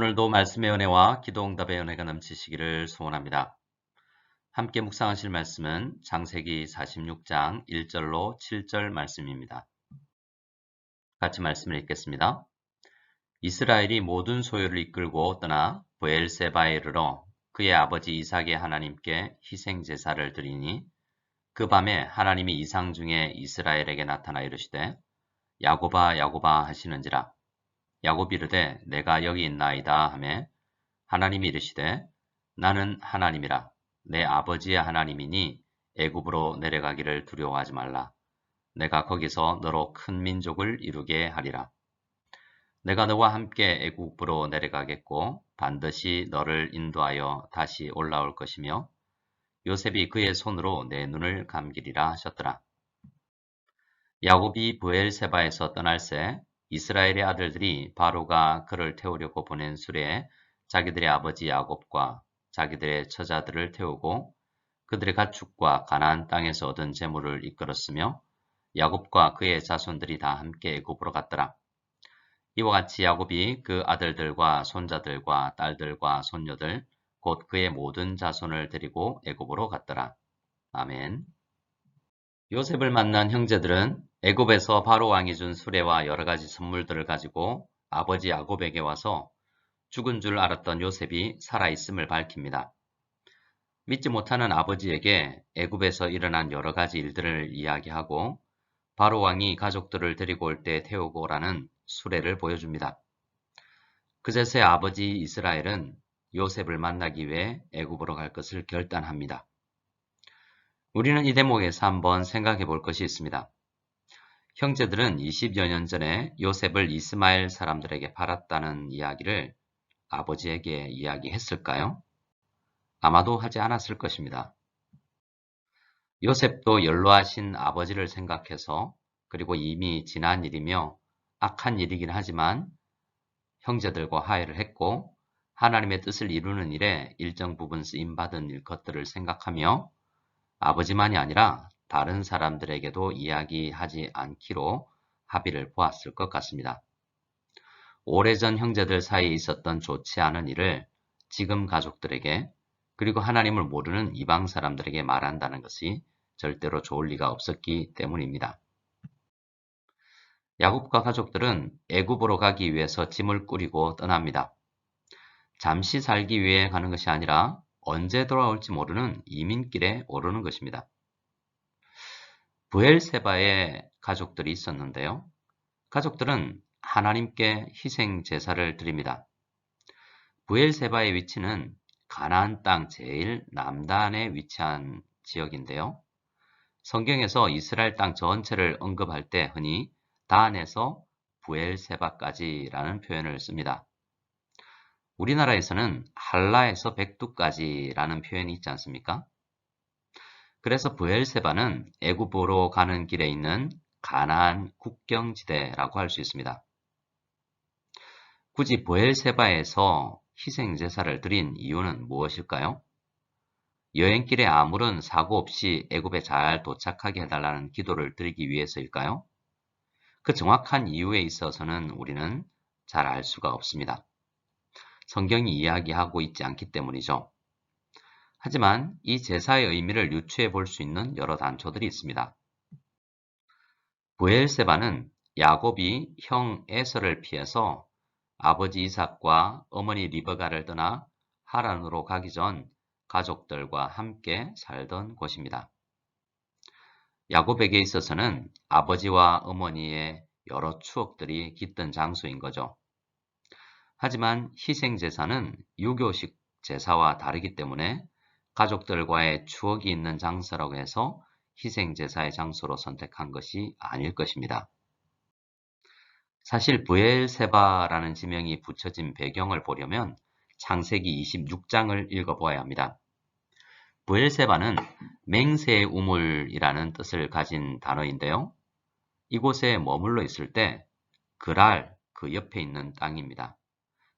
오늘도 말씀의 은혜와 기도응답의 은혜가 넘치시기를 소원합니다. 함께 묵상하실 말씀은 장세기 46장 1절로 7절 말씀입니다. 같이 말씀을 읽겠습니다. 이스라엘이 모든 소유를 이끌고 떠나 부엘세바에 이르러 그의 아버지 이삭의 하나님께 희생 제사를 드리니 그 밤에 하나님이 이상 중에 이스라엘에게 나타나 이르시되 야고바 야고바 하시는지라 야곱 이르되 내가 여기 있나이다 하매 하나님이 이르시되 나는 하나님이라. 내 아버지의 하나님이니 애굽으로 내려가기를 두려워하지 말라. 내가 거기서 너로 큰 민족을 이루게 하리라. 내가 너와 함께 애굽으로 내려가겠고 반드시 너를 인도하여 다시 올라올 것이며 요셉이 그의 손으로 내 눈을 감기리라 하셨더라. 야곱이 부엘세바에서 떠날새 이스라엘의 아들들이 바로가 그를 태우려고 보낸 수레에 자기들의 아버지 야곱과 자기들의 처자들을 태우고 그들의 가축과 가나안 땅에서 얻은 재물을 이끌었으며 야곱과 그의 자손들이 다 함께 애굽으로 갔더라. 이와 같이 야곱이 그 아들들과 손자들과 딸들과 손녀들 곧 그의 모든 자손을 데리고 애굽으로 갔더라. 아멘. 요셉을 만난 형제들은 애굽에서 바로 왕이 준 수레와 여러 가지 선물들을 가지고 아버지 야곱에게 와서 죽은 줄 알았던 요셉이 살아있음을 밝힙니다. 믿지 못하는 아버지에게 애굽에서 일어난 여러 가지 일들을 이야기하고 바로 왕이 가족들을 데리고 올 때 태우고 오라는 수레를 보여줍니다. 그제서야 아버지 이스라엘은 요셉을 만나기 위해 애굽으로 갈 것을 결단합니다. 우리는 이 대목에서 한번 생각해 볼 것이 있습니다. 형제들은 20여 년 전에 요셉을 이스마엘 사람들에게 팔았다는 이야기를 아버지에게 이야기했을까요? 아마도 하지 않았을 것입니다. 요셉도 연로하신 아버지를 생각해서 그리고 이미 지난 일이며 악한 일이긴 하지만 형제들과 화해를 했고 하나님의 뜻을 이루는 일에 일정 부분 쓰임받은 일 것들을 생각하며 아버지만이 아니라 다른 사람들에게도 이야기하지 않기로 합의를 보았을 것 같습니다. 오래전 형제들 사이에 있었던 좋지 않은 일을 지금 가족들에게 그리고 하나님을 모르는 이방 사람들에게 말한다는 것이 절대로 좋을 리가 없었기 때문입니다. 야곱과 가족들은 애굽으로 가기 위해서 짐을 꾸리고 떠납니다. 잠시 살기 위해 가는 것이 아니라 언제 돌아올지 모르는 이민길에 오르는 것입니다. 부엘세바에 가족들이 있었는데요. 가족들은 하나님께 희생 제사를 드립니다. 부엘세바의 위치는 가나안 땅 제일 남단에 위치한 지역인데요. 성경에서 이스라엘 땅 전체를 언급할 때 흔히 단에서 부엘세바까지라는 표현을 씁니다. 우리나라에서는 한라에서 백두까지라는 표현이 있지 않습니까? 그래서 부엘세바는 애굽으로 가는 길에 있는 가나안 국경지대라고 할 수 있습니다. 굳이 부엘세바에서 희생 제사를 드린 이유는 무엇일까요? 여행길에 아무런 사고 없이 애굽에 잘 도착하게 해달라는 기도를 드리기 위해서일까요? 그 정확한 이유에 있어서는 우리는 잘 알 수가 없습니다. 성경이 이야기하고 있지 않기 때문이죠. 하지만 이 제사의 의미를 유추해 볼 수 있는 여러 단초들이 있습니다. 부엘세바는 야곱이 형 에서를 피해서 아버지 이삭과 어머니 리버가를 떠나 하란으로 가기 전 가족들과 함께 살던 곳입니다. 야곱에게 있어서는 아버지와 어머니의 여러 추억들이 깃든 장소인 거죠. 하지만 희생제사는 유교식 제사와 다르기 때문에 가족들과의 추억이 있는 장소라고 해서 희생제사의 장소로 선택한 것이 아닐 것입니다. 사실 부엘세바라는 지명이 붙여진 배경을 보려면 창세기 26장을 읽어보아야 합니다. 부엘세바는 맹세의 우물이라는 뜻을 가진 단어인데요. 이곳에 머물러 있을 때 그랄 그 옆에 있는 땅입니다.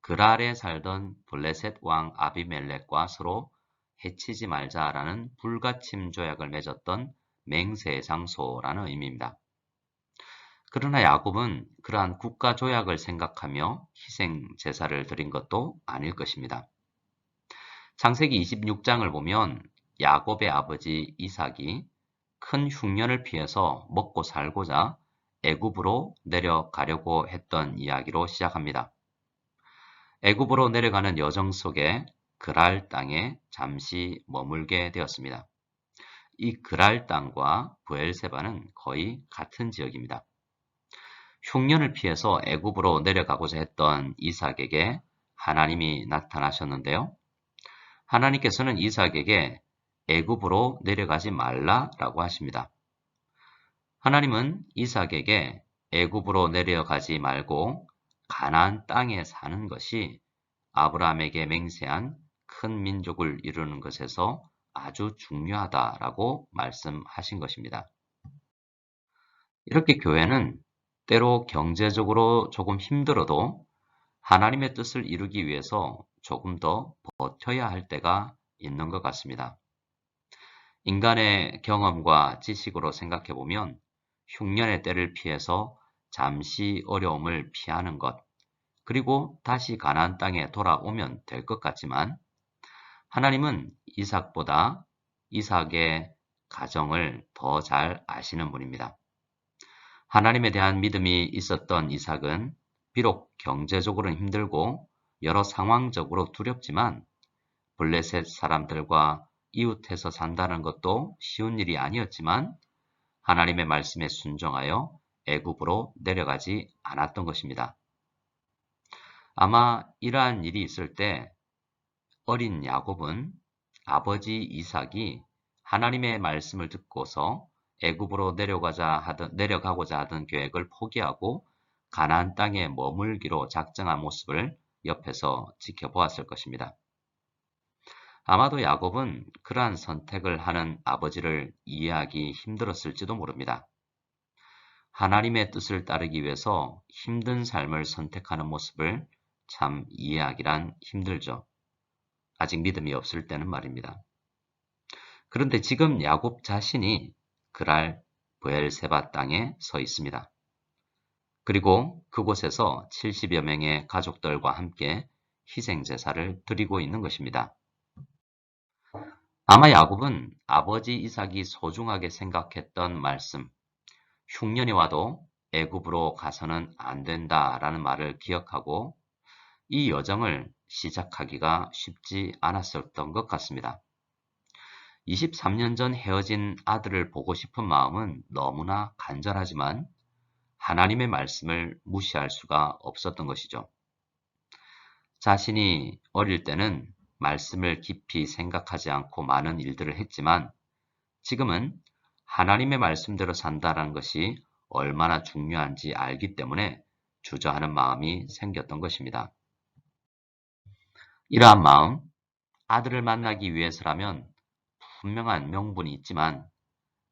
그랄에 살던 블레셋 왕 아비멜렉과 서로 해치지 말자라는 불가침 조약을 맺었던 맹세 장소라는 의미입니다. 그러나 야곱은 그러한 국가 조약을 생각하며 희생 제사를 드린 것도 아닐 것입니다. 창세기 26장을 보면 야곱의 아버지 이삭이 큰 흉년을 피해서 먹고 살고자 애굽으로 내려가려고 했던 이야기로 시작합니다. 애굽으로 내려가는 여정 속에 그랄 땅에 잠시 머물게 되었습니다. 이 그랄 땅과 부엘세바는 거의 같은 지역입니다. 흉년을 피해서 애굽으로 내려가고자 했던 이삭에게 하나님이 나타나셨는데요. 하나님께서는 이삭에게 애굽으로 내려가지 말라라고 하십니다. 하나님은 이삭에게 애굽으로 내려가지 말고 가나안 땅에 사는 것이 아브라함에게 맹세한 큰 민족을 이루는 것에서 아주 중요하다라고 말씀하신 것입니다. 이렇게 교회는 때로 경제적으로 조금 힘들어도 하나님의 뜻을 이루기 위해서 조금 더 버텨야 할 때가 있는 것 같습니다. 인간의 경험과 지식으로 생각해 보면 흉년의 때를 피해서 잠시 어려움을 피하는 것, 그리고 다시 가나안 땅에 돌아오면 될 것 같지만 하나님은 이삭보다 이삭의 가정을 더 잘 아시는 분입니다. 하나님에 대한 믿음이 있었던 이삭은 비록 경제적으로는 힘들고 여러 상황적으로 두렵지만 블레셋 사람들과 이웃해서 산다는 것도 쉬운 일이 아니었지만 하나님의 말씀에 순종하여 애굽으로 내려가지 않았던 것입니다. 아마 이러한 일이 있을 때 어린 야곱은 아버지 이삭이 하나님의 말씀을 듣고서 애굽으로 내려가자 하던 내려가고자 하던 계획을 포기하고 가나안 땅에 머물기로 작정한 모습을 옆에서 지켜보았을 것입니다. 아마도 야곱은 그러한 선택을 하는 아버지를 이해하기 힘들었을지도 모릅니다. 하나님의 뜻을 따르기 위해서 힘든 삶을 선택하는 모습을 참 이해하기란 힘들죠. 아직 믿음이 없을 때는 말입니다. 그런데 지금 야곱 자신이 그랄 부엘세바 땅에 서 있습니다. 그리고 그곳에서 70여 명의 가족들과 함께 희생제사를 드리고 있는 것입니다. 아마 야곱은 아버지 이삭이 소중하게 생각했던 말씀, 흉년이 와도 애굽으로 가서는 안 된다라는 말을 기억하고 이 여정을 시작하기가 쉽지 않았었던 것 같습니다. 23년 전 헤어진 아들을 보고 싶은 마음은 너무나 간절하지만 하나님의 말씀을 무시할 수가 없었던 것이죠. 자신이 어릴 때는 말씀을 깊이 생각하지 않고 많은 일들을 했지만 지금은 하나님의 말씀대로 산다는 것이 얼마나 중요한지 알기 때문에 주저하는 마음이 생겼던 것입니다. 이러한 마음, 아들을 만나기 위해서라면 분명한 명분이 있지만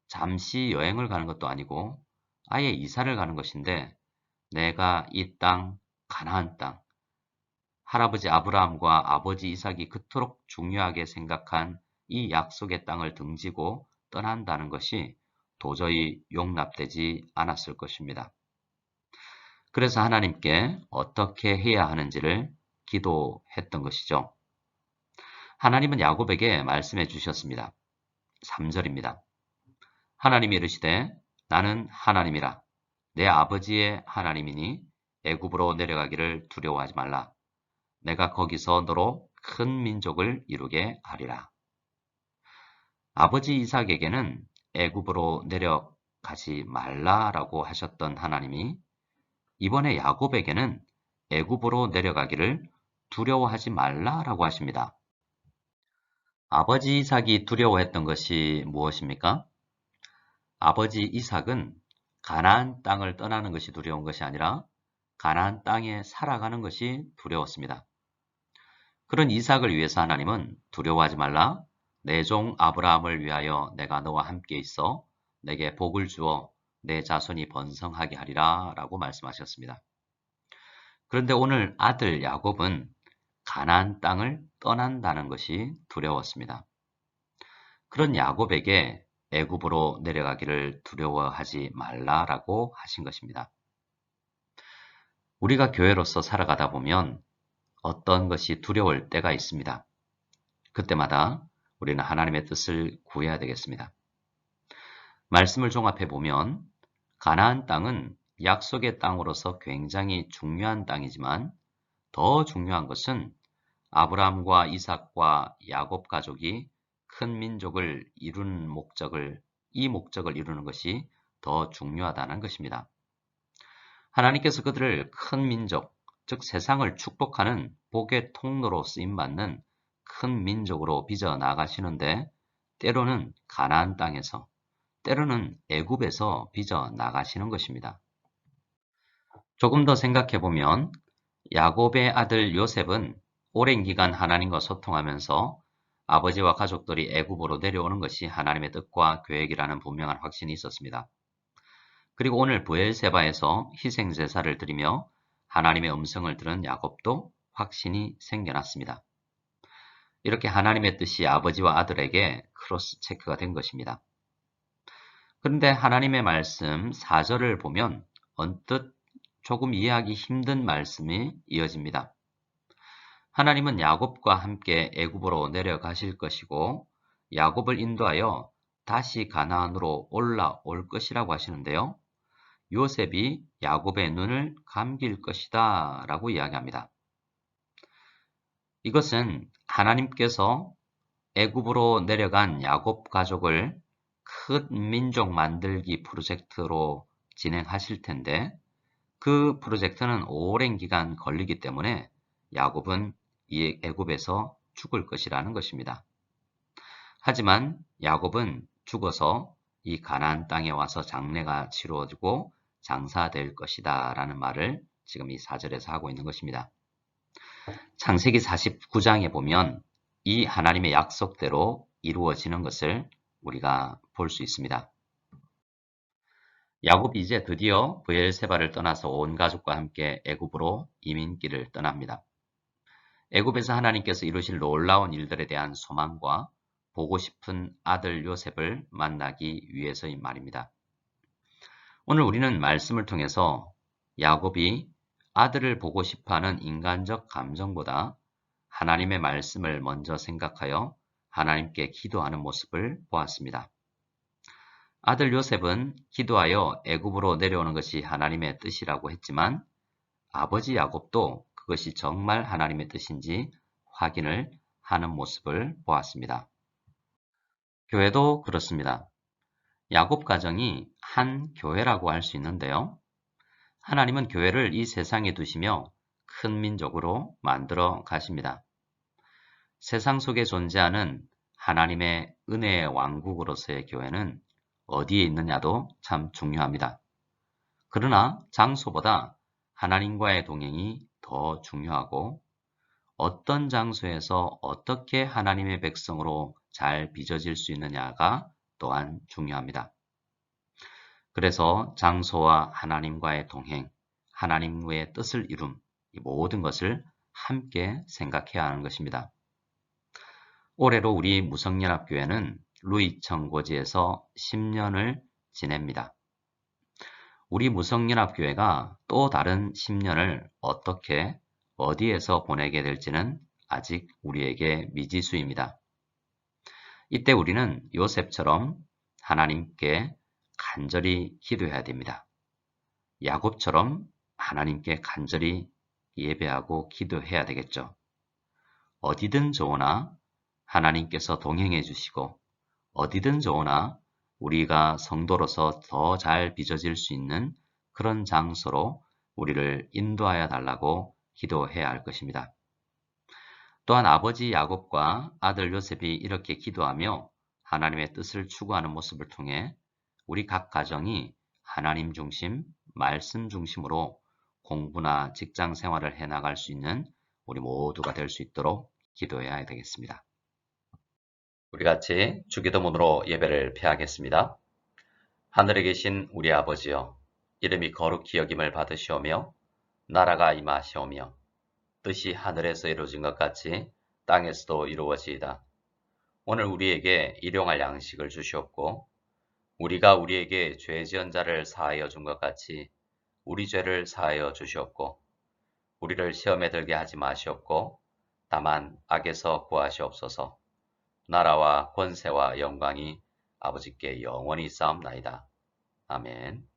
잠시 여행을 가는 것도 아니고 아예 이사를 가는 것인데 내가 이 땅, 가나안 땅, 할아버지 아브라함과 아버지 이삭이 그토록 중요하게 생각한 이 약속의 땅을 등지고 떠난다는 것이 도저히 용납되지 않았을 것입니다. 그래서 하나님께 어떻게 해야 하는지를 기도했던 것이죠. 하나님은 야곱에게 말씀해 주셨습니다. 3절입니다. 하나님이 이르시되 나는 하나님이라 내 아버지의 하나님이니 애굽으로 내려가기를 두려워하지 말라. 내가 거기서 너로 큰 민족을 이루게 하리라. 아버지 이삭에게는 애굽으로 내려가지 말라라고 하셨던 하나님이 이번에 야곱에게는 애굽으로 내려가기를 두려워하지 말라라고 하십니다. 아버지 이삭이 두려워했던 것이 무엇입니까? 아버지 이삭은 가나안 땅을 떠나는 것이 두려운 것이 아니라 가나안 땅에 살아가는 것이 두려웠습니다. 그런 이삭을 위해서 하나님은 두려워하지 말라. 내 종 아브라함을 위하여 내가 너와 함께 있어 내게 복을 주어 내 자손이 번성하게 하리라 라고 말씀하셨습니다. 그런데 오늘 아들 야곱은 가나안 땅을 떠난다는 것이 두려웠습니다. 그런 야곱에게 애굽으로 내려가기를 두려워하지 말라라고 하신 것입니다. 우리가 교회로서 살아가다 보면 어떤 것이 두려울 때가 있습니다. 그때마다 우리는 하나님의 뜻을 구해야 되겠습니다. 말씀을 종합해 보면 가나안 땅은 약속의 땅으로서 굉장히 중요한 땅이지만 더 중요한 것은 아브라함과 이삭과 야곱 가족이 큰 민족을 이루는 목적을 이 목적을 이루는 것이 더 중요하다는 것입니다. 하나님께서 그들을 큰 민족, 즉 세상을 축복하는 복의 통로로 쓰임받는 큰 민족으로 빚어 나가시는데 때로는 가나안 땅에서 때로는 애굽에서 빚어 나가시는 것입니다. 조금 더 생각해 보면 야곱의 아들 요셉은 오랜 기간 하나님과 소통하면서 아버지와 가족들이 애굽으로 내려오는 것이 하나님의 뜻과 계획이라는 분명한 확신이 있었습니다. 그리고 오늘 부엘세바에서 희생제사를 드리며 하나님의 음성을 들은 야곱도 확신이 생겨났습니다. 이렇게 하나님의 뜻이 아버지와 아들에게 크로스 체크가 된 것입니다. 그런데 하나님의 말씀 4절을 보면 언뜻 조금 이해하기 힘든 말씀이 이어집니다. 하나님은 야곱과 함께 애굽으로 내려가실 것이고 야곱을 인도하여 다시 가나안으로 올라올 것이라고 하시는데요. 요셉이 야곱의 눈을 감길 것이다 라고 이야기합니다. 이것은 하나님께서 애굽으로 내려간 야곱 가족을 큰 민족 만들기 프로젝트로 진행하실 텐데 그 프로젝트는 오랜 기간 걸리기 때문에 야곱은 이 애굽에서 죽을 것이라는 것입니다. 하지만 야곱은 죽어서 이 가나안 땅에 와서 장례가 치루어지고 장사될 것이다 라는 말을 지금 이 4절에서 하고 있는 것입니다. 창세기 49장에 보면 이 하나님의 약속대로 이루어지는 것을 우리가 볼 수 있습니다. 야곱이 이제 드디어 브엘세바를 떠나서 온 가족과 함께 애굽으로 이민길을 떠납니다. 애굽에서 하나님께서 이루실 놀라운 일들에 대한 소망과 보고 싶은 아들 요셉을 만나기 위해서인 말입니다. 오늘 우리는 말씀을 통해서 야곱이 아들을 보고 싶어하는 인간적 감정보다 하나님의 말씀을 먼저 생각하여 하나님께 기도하는 모습을 보았습니다. 아들 요셉은 기도하여 애굽으로 내려오는 것이 하나님의 뜻이라고 했지만 아버지 야곱도 그것이 정말 하나님의 뜻인지 확인을 하는 모습을 보았습니다. 교회도 그렇습니다. 야곱 가정이 한 교회라고 할 수 있는데요. 하나님은 교회를 이 세상에 두시며 큰 민족으로 만들어 가십니다. 세상 속에 존재하는 하나님의 은혜의 왕국으로서의 교회는 어디에 있느냐도 참 중요합니다. 그러나 장소보다 하나님과의 동행이 더 중요하고 어떤 장소에서 어떻게 하나님의 백성으로 잘 빚어질 수 있느냐가 또한 중요합니다. 그래서 장소와 하나님과의 동행, 하나님의 뜻을 이룸, 이 모든 것을 함께 생각해야 하는 것입니다. 올해로 우리 무성연합교회는 루이 청고지에서 10년을 지냅니다. 우리 무성연합교회가 또 다른 10년을 어떻게 어디에서 보내게 될지는 아직 우리에게 미지수입니다. 이때 우리는 요셉처럼 하나님께 간절히 기도해야 됩니다. 야곱처럼 하나님께 간절히 예배하고 기도해야 되겠죠. 어디든 좋으나 하나님께서 동행해 주시고 어디든 좋으나 우리가 성도로서 더 잘 빚어질 수 있는 그런 장소로 우리를 인도하여 달라고 기도해야 할 것입니다. 또한 아버지 야곱과 아들 요셉이 이렇게 기도하며 하나님의 뜻을 추구하는 모습을 통해 우리 각 가정이 하나님 중심, 말씀 중심으로 공부나 직장 생활을 해 나갈 수 있는 우리 모두가 될 수 있도록 기도해야 되겠습니다. 우리 같이 주기도문으로 예배를 폐하겠습니다. 하늘에 계신 우리 아버지여 이름이 거룩히 여김을 받으시오며 나라가 임하시오며 뜻이 하늘에서 이루어진 것 같이 땅에서도 이루어지이다. 오늘 우리에게 일용할 양식을 주시옵고 우리가 우리에게 죄 지은 자를 사하여 준 것 같이 우리 죄를 사하여 주시옵고 우리를 시험에 들게 하지 마시옵고 다만 악에서 구하시옵소서. 나라와 권세와 영광이 아버지께 영원히 쌓옵나이다. 아멘.